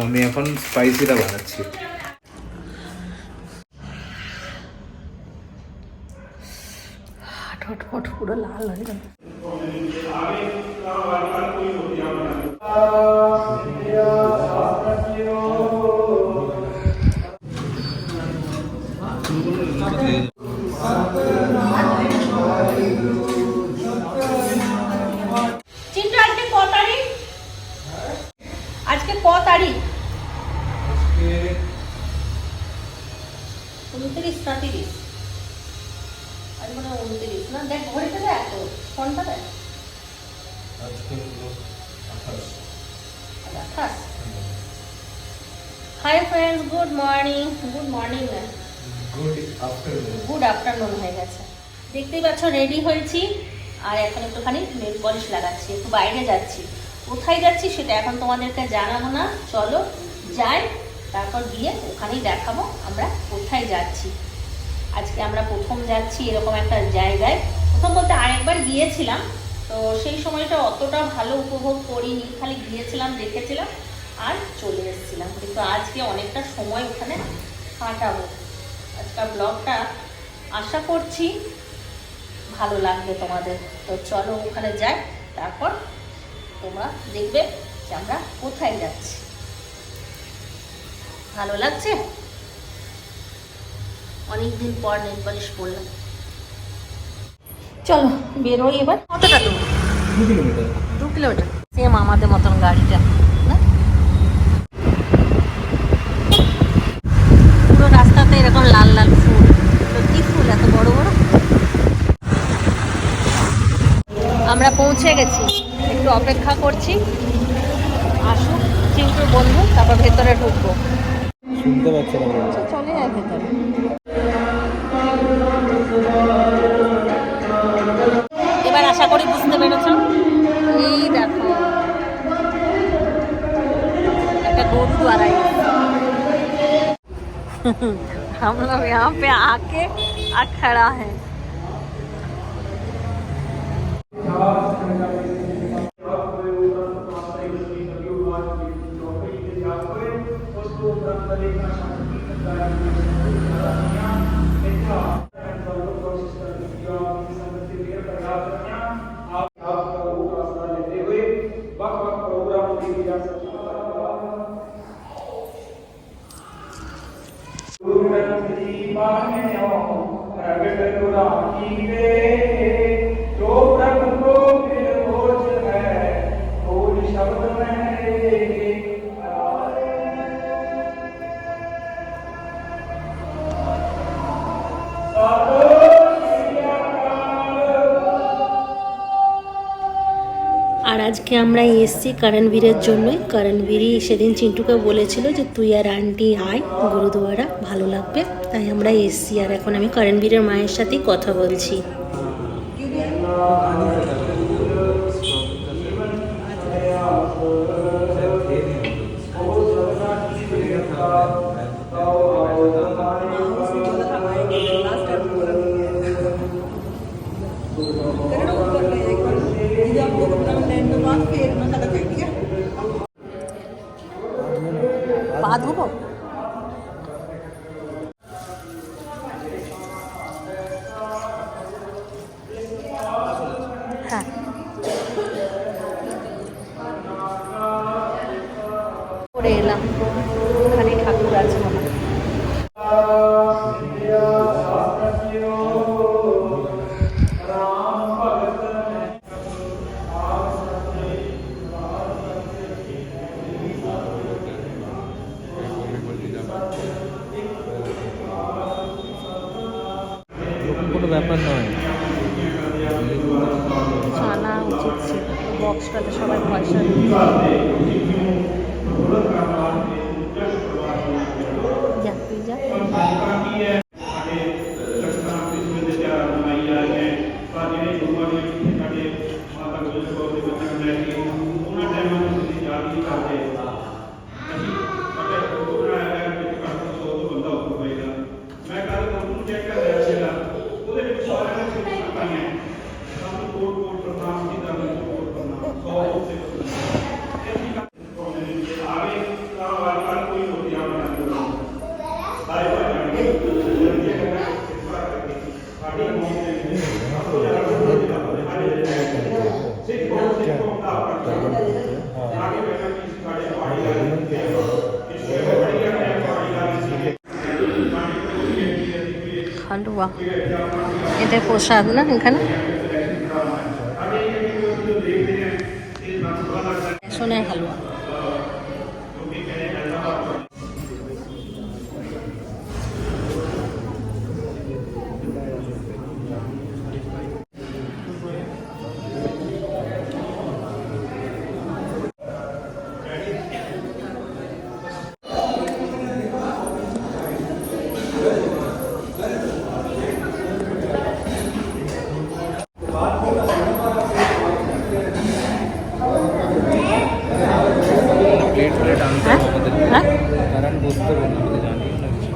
আমি এখন স্পাইসিটা বানাচ্ছি। ঠোঁট ফোট পুরো লাল হয়ে গেল তিরিশ আজ মনে হয় উনত্রিশ। না দেখ ঘড়িতে দেখ তো ফোনটা দেখ? আঠাশ। Hi friends good morning good morning good afternoon good afternoon হয়ে গেছে। দেখতেই পাচ্ছ রেডি হয়েছি। আর এখন একটুখানি নেল পলিশ লাগাচ্ছি একটু বাইরে যাচ্ছি। কোথায় যাচ্ছি সেটা এখন তোমাদেরকে জানাব না। চলো যাই তারপর গিয়ে ওখানেই দেখাবো আমরা কোথায় যাচ্ছি। আজকে আমরা প্রথম যাচ্ছি এরকম একটা জায়গায়। প্রথম বলতে আরেকবার গিয়েছিলাম, তো সেই সময়টা অতটা ভালো উপভোগ করিনি, খালি গিয়েছিলাম, দেখেছিলাম আর চলে এসেছিলাম। কিন্তু আজকে অনেকটা সময় ওখানে কাটাবো। আজকাল ব্লগটা আশা করছি ভালো লাগবে তোমাদের। তো চলো ওখানে যাই, তারপর তোমরা দেখবে যে আমরা কোথায় যাচ্ছি। ভালো লাগছে? অনেকদিন পর নেল পালিশ পরলাম চলো বেরোই এবার। কতটা দূর? দু কিলোমিটার। দু কিলোমিটার। সেম আমাদের মতন গাড়িটা না? পুরো রাস্তাতে এরকম লাল লাল ফুল। তো ফুল এত বড় বড়? আমরা পৌঁছে গেছি। একটু অপেক্ষা করছি। আসুক চিন্টুর বন্ধু তারপর ভেতরে ঢুকবো। শুনতে পাচ্ছে द्वारा हम लोग यहाँ पे आके खड़ा है। আজকে আমরা এসছি করণবীরের জন্যই। করণবীরই সেদিন চিন্টুকে বলেছিল যে তুই আর আন্টি আয়, গুরুদুয়ারা ভালো লাগবে। তাই আমরা এসছি। আর এখন আমি করণবীরের মায়ের সাথেই কথা বলছি। পা ਕਮੇਟੀ ਉਹਨਾਂ ਟਾਈਮਾਂ ਤੇ ਤੁਸੀਂ ਯਾਦ ਨਹੀਂ ਕਰਦੇ হালুয়া। এটা প্রসাদ না এখানে? সোনের হালুয়া প্লেট প্লেট আনতে হ্যাঁ? হবে আমাদের হ্যাঁ? কারণ বুঝতে পারব না আমাদের জানি না কিছু।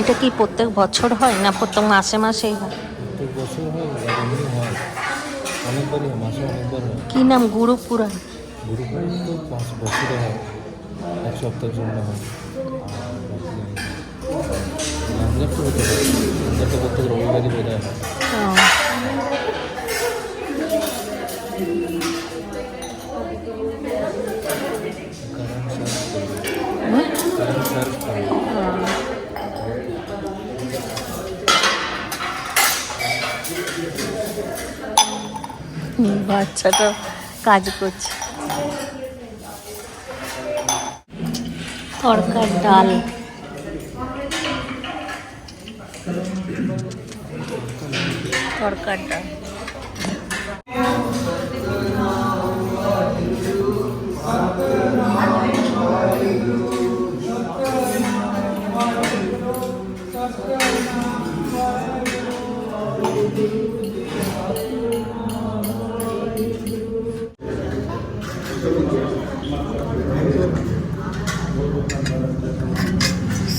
এটা কি প্রত্যেক বছর হয় না প্রত্যেক মাসে মাসেই হয়? প্রত্যেক বছর বা এমনি অনেকবারই মাসে অনেকবার হয়। কি নাম গুরু পুরাণ গুরু পুজো তো পাঁচ বছরে হয় এক সপ্তাহের জন্য হয়। আর বাকি রমজান তো হতে পারে প্রত্যেক রবিবারই বোধ হয় কারণ সার্ভ করবে হুম? কারণ সার্ভ করবে ও। হুম, বাচ্চাটা কাজ করছে। তরকার ডাল। তরকার ডাল।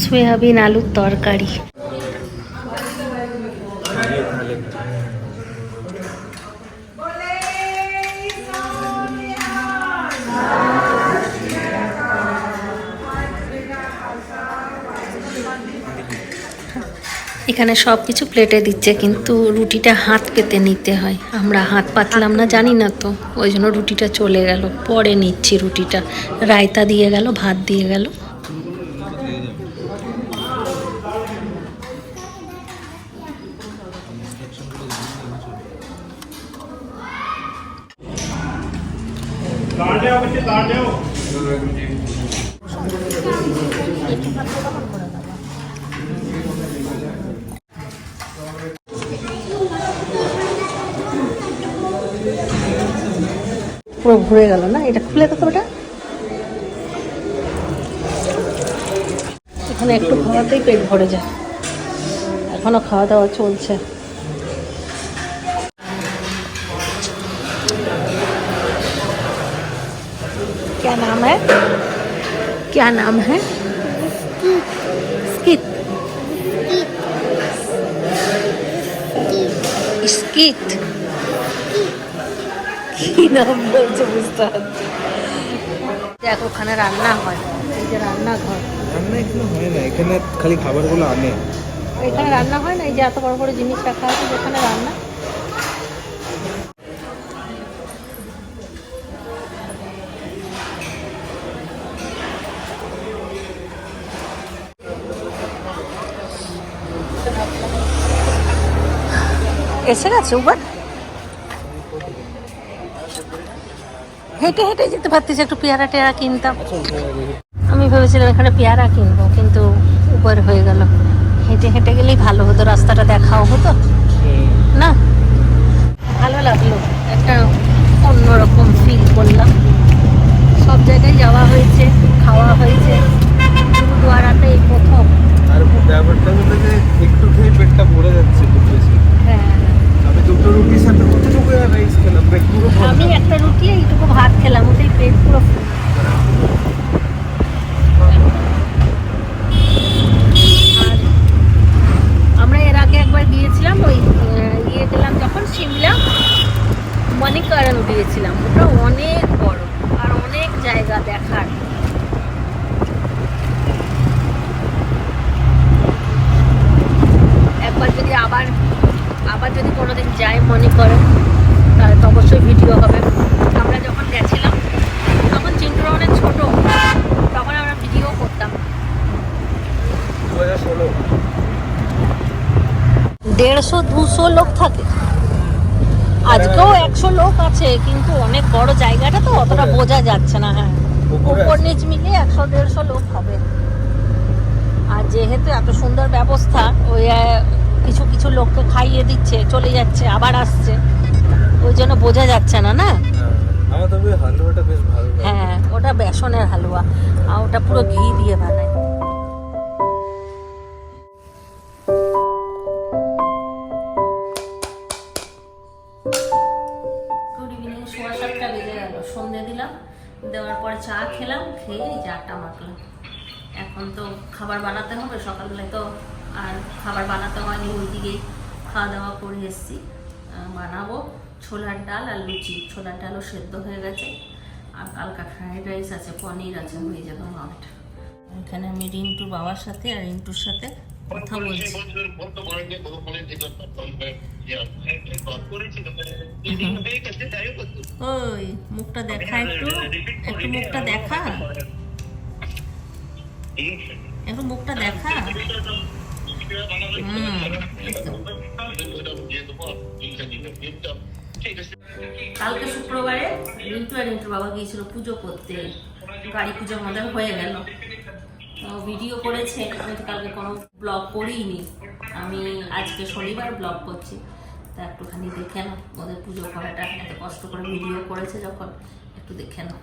সয়াবিন আলুর তরকারি। এখানে সব কিছু প্লেটে দিচ্ছে, কিন্তু রুটিটা হাত পেতে নিতে হয়। আমরা হাত পাতলাম না, জানি না তো। ওই জন্য রুটিটা চলে গেল। পরে নিচ্ছি রুটিটা। রায়তা দিয়ে গেল, ভাত দিয়ে গেল। পুরো ঘুরে গেল না এটা খুলে তো ওটা এখানে একটু খাওয়াতেই পেট ভরে যায় এখনো খাওয়া দাওয়া চলছে क्या नाम है क्या नाम है स्कित स्कित কি নাম বলছে বুঝতে পারছি? দেখ ওখানে রান্না হয়। এই যে রান্নাঘর। রান্না এখানে হয় না এখানে খালি খাবারগুলো আনে। এখানে রান্না হয় না এই যে এত বড় বড় জিনিস রাখা আছে যেখানে রান্না। এসে গেছে উবার হেঁটে হেঁটে যেতে পারতিস একটু পেয়ারা টেয়ারা কিনতাম। আমি ভেবেছিলাম এখানে পেয়ারা কিনবো কিন্তু উবার হয়ে গেল। হেঁটে হেঁটে গেলেই ভালো হতো রাস্তাটা দেখাও হতো। না? ভালো লাগল একটা অন্যরকম ফিল করলাম। সব জায়গায় যাওয়া হয়েছে খাওয়া হয়েছে। গুরুদুয়ারাতে এই প্রথম। আর ব্যাপারটা হলো যে একটু খেয়ে পেটটা ভরে যাচ্ছে খুব বেশি। হ্যাঁ। দুটো রুটির সাথে কতটুকু রাইস খেলাম পেট পুরো ভরা। আমি একটা রুটি, এইটুকু ভাত খেলাম, ওটাই পেট পুরো full। আর আমরা এর আগে একবার গিয়েছিলাম ওই আহ, ইয়ে গেলাম যখন সিমলা মণিকরণ গিয়েছিলাম ওটা অনেক বড় আর অনেক জায়গা দেখার একবার যদি আবার আবার যদি কোনোদিন যাই মনে করো তাহলে তো অবশ্যই ভিডিও হবে আমরা যখন গেছিলাম তখন চিন্টুরা অনেক ছোটো তখন আমরা ভিডিও করতাম দু হাজার ষোলো দেড়শো দুশো লোক থাকে। আজকেও একশো লোক আছে কিন্তু অনেক বড় জায়গাটা তো অতটা বোঝা যাচ্ছে না হ্যাঁ। উপর নিচ মিলিয়ে একশো দেড়শো লোক হবে। আর যেহেতু এত সুন্দর ব্যবস্থা ওই কিছু কিছু লোককে খাইয়ে দিচ্ছে চলে যাচ্ছে আবার আসছে। ওই জন্য বোঝা যাচ্ছে না না? হ্যাঁ, হ্যাঁ ওটা বেসনের হালুয়া। আর ওটা পুরো ঘি দিয়ে বানায়। সাতটা গেল। সন্ধে দিলাম, দেওয়ার পরে চা খেলাম খেয়ে এই আটা মাখলাম। এখন তো খাবার বানাতে হবে, সকালবেলায় তো আর খাবার বানাতে হয়নি ওই দিকেই খাওয়া দাওয়া করে এসেছি। বানাবো ছোলার ডাল আর লুচি। ছোলার ডালও সেদ্ধ হয়ে গেছে। আর কালকা ফ্রাইড রাইস আছে, পনির আছে, হয়ে যাবে মামটা এখানে আমি রিন্টু বাবার সাথে আর রিন্টুর সাথে কথা বলছি। ওই মুখটা দেখা একটু। একটু মুখটা দেখা। একটু মুখটা দেখা। কালকে শুক্রবারে রিন্টু আর রিন্টুর বাবা গিয়েছিল পুজো করতে। গাড়ি পুজো আমাদের হয়ে গেল। ভিডিও করেছে, আমি তো কালকে কোনো ব্লগ করিনি। আমি আজকে শনিবার ব্লগ করছি, তা একটুখানি দেখে নাও, ওদের পুজো করাটা, এত কষ্ট করে ভিডিও করেছে যখন, একটু দেখে নাও।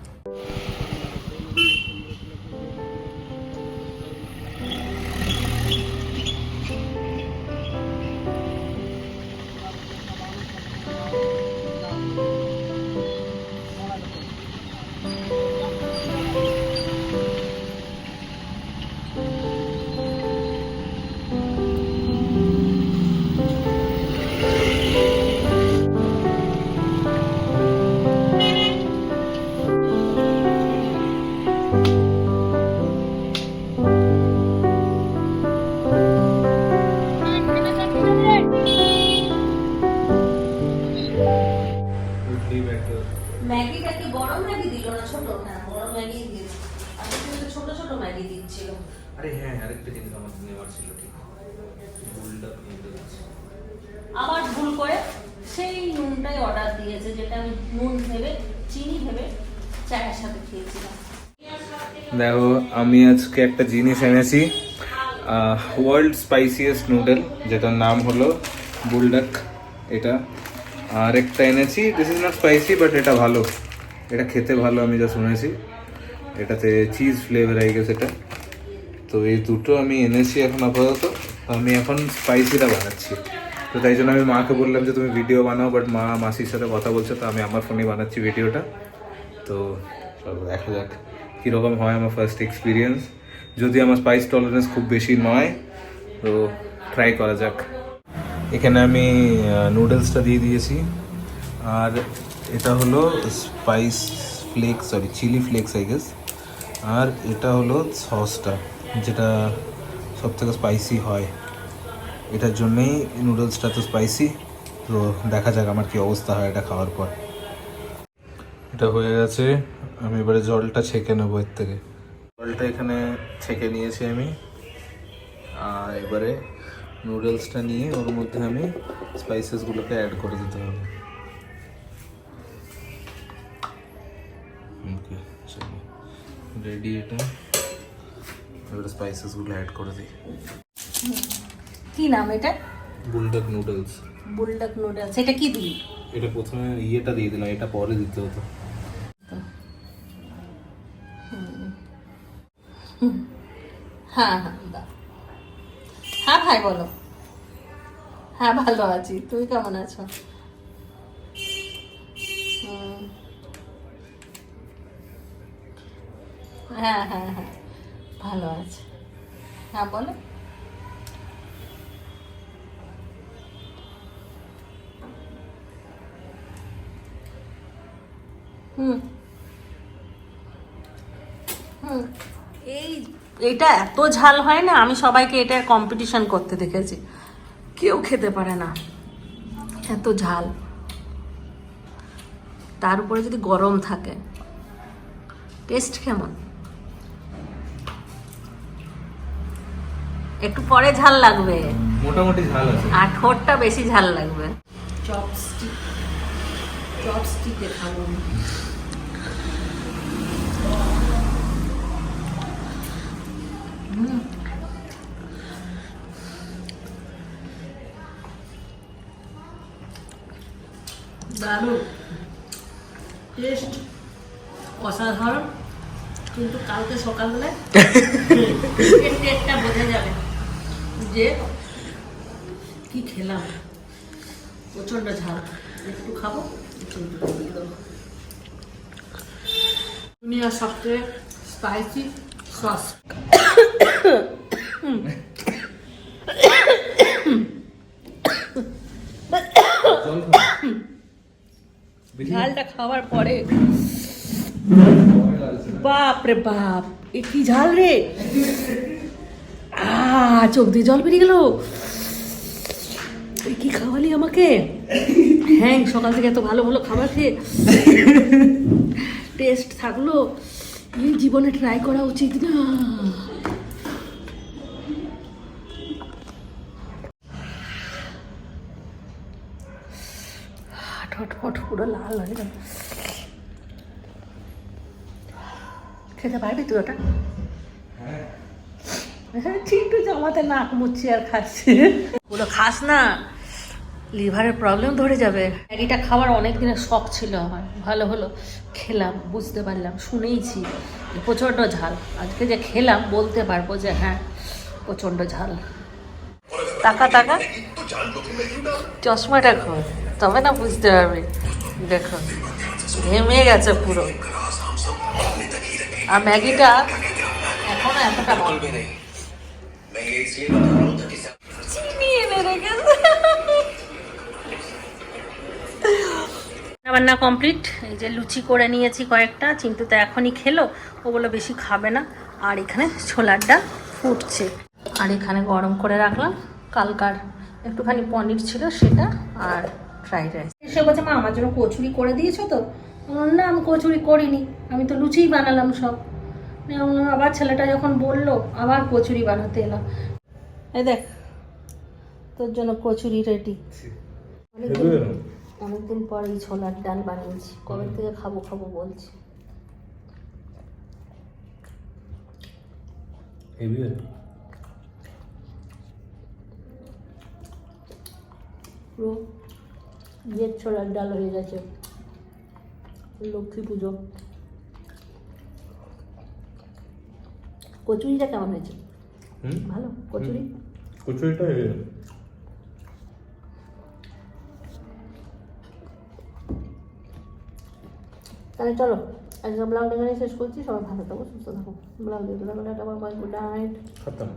বড় ম্যাগি দিল না ছোট হ্যাঁ বড় ম্যাগি দিয়েছে আর কিন্তু ছোট ছোট ম্যাগি দিচ্ছিল। আরে হ্যাঁ আরেকটা জিনিস আমার নেওয়ার ছিল ঠিক। আবার ভুল করে সেই নুনটাই অর্ডার দিয়েছে যেটা আমি নুন ভেবে চিনি ভেবে চায়ের সাথে খেয়েছিলাম। দেখো আমি আজকে একটা জিনিস এনেছি ওয়ার্ল্ড স্পাইসিয়েস্ট নুডল যেটার নাম হলো বুলডাক এটা। আর একটা এনেছি this is not spicy but এটা ভালো। এটা খেতে ভালো, আমি যা শুনেছি। এটাতে চিজ ফ্লেভার আই গেছে এটা। তো এই দুটো আমি এনেছি এখন আপাতত। আমি এখন স্পাইসিটা বানাচ্ছি। তো তাই জন্য আমি মাকে বললাম যে, তুমি ভিডিও বানাও। বাট মা মাসির সাথে কথা বলছে, তো আমি আমার ফোনে বানাচ্ছি ভিডিওটা তো দেখা যাক কীরকম হয় আমার ফার্স্ট এক্সপিরিয়েন্স যদি আমার স্পাইস টলারেন্স খুব বেশি নয়, তো ট্রাই করা যাক। এখানে আমি নুডলসটা দিয়ে দিয়েছি। আর এটা হলো spice flakes sorry chilli flakes I guess আর এটা হলো সসটা, যেটা সব থেকে স্পাইসি হয়। এটার জন্যেই নুডলসটা তো স্পাইসি তো দেখা যাক আমার কি অবস্থা হয় এটা খাওয়ার পর। এটা হয়ে গেছে, আমি এবারে জলটা ছেঁকে নেব এর থেকে। জলটা এখানে ছেঁকে নিয়েছি আমি। আর এবারে নুডলসটা নিয়ে ওর মধ্যে আমি স্পাইসেসগুলোকে অ্যাড করে দিতে হবে। ওকে চলো রেডি এটা এবারে স্পাইসেসগুলো অ্যাড করে দিই কি নাম এটা? বুলডক নুডলস বুলডক নুডলস এটা কি দিই এটা প্রথমে ইয়েটা দিয়ে দিলাম এটা পরে দিতে হতো। হ্যাঁ হ্যাঁ দাও। হ্যাঁ ভাই বলো। হ্যাঁ ভালো আছি। তুমি কেমন আছো? হ্যাঁ হ্যাঁ হ্যাঁ। ভালো আছে। হ্যাঁ বলো। হুম। হুম। এই, এটা এত ঝাল হয় না, আমি সবাইকে এটার কম্পিটিশন করতে দেখেছি। কেউ খেতে পারে না। এত ঝাল। তার উপরে যদি গরম থাকে টেস্ট কেমন? একটু পরে ঝাল লাগবে। মোটামুটি ঝাল আছে। আর ঠোঁটটা বেশি ঝাল লাগবে। চপস্টিক। চপস্টিকে। দারুণ। টেস্ট অসাধারণ। কিন্তু কালকে সকালবেলায় টেস্টটা বোঝা যাবে যে কি খেলাম? প্রচণ্ড ঝাল। একটু খাব দুনিয়ার সবচেয়ে স্পাইসি সস ঝালটা খাওয়ার পরে। বাপ রে বাপ, এ কি ঝাল রে? চোখ দিয়ে জল বেরিয়ে গেল। তুই কি খাওয়ালি আমাকে? হ্যাঁ সকাল থেকে এত ভালো ভালো খাবার খেয়ে। টেস্ট থাকল। এই জীবনে ট্রাই করা উচিত না। ঠট ফট পুরো লাল হয়ে গেল। খেতে পারবি তুই ওটা? হ্যাঁ। চিন্টু জমাতে নাক মুচ্ছি আর খাচ্ছে। পুরো খাস না, লিভারের প্রবলেম ধরে যাবে। ম্যাগিটা খাওয়ার অনেক দিনের শখ ছিল আমার, ভালো হলো। খেলাম, বুঝতে পারলাম, শুনেইছি প্রচণ্ড ঝাল। আজকে যে খেলাম, বলতে পারব যে হ্যাঁ প্রচণ্ড ঝাল। টাকা টাকা? চশমাটা খোল, তবে না বুঝতে পারবে। দেখো, ঘেমে গেছে পুরো। আর ম্যাগিটা এখনও এতটা ভালো मैं ये इसलिए बता रहा हूँ ताकि सब চিনি এনে রেখেছে রান্না কমপ্লিট এই যে লুচি করে নিয়েছি কয়েকটা চিন্তু তো এখনই খেলো ও বলে বেশি খাবে না আর এখানে ছোলার ডাল ফুটছে আর এখানে গরম করে রাখলাম কালকার একটুখানি পনির ছিল সেটা আর ফ্রাইড রাইস সে বলছে মা আমার জন্য কচুরি করে দিয়েছো তো আমি বললাম, না আমি কচুরি করিনি আমি তো লুচিই বানালাম সব আমি বললাম, আবার ছেলেটা যখন বলল আবার কচুরি বানাতে এলাম। এই দেখ তোর জন্য কচুরি রেডি অনেকদিন পর এই ছোলার ডাল বানিয়েছি। কবে থেকে খাব খাব বলছি। পুরো ইয়ের ছোলার ডাল হয়ে গেছে। লক্ষ্মী পুজো। কচুরিটা কেমন হয়েছে? ভালো? কচুরি? কচুরিটা তাহলে চলো আজকে ব্লগটা এখানে শেষ করছি। সবাই ভালো থাকো সুস্থ থাকো। ব্লগ দেখতে থাকো টাটা বাই গুড নাইট খতম।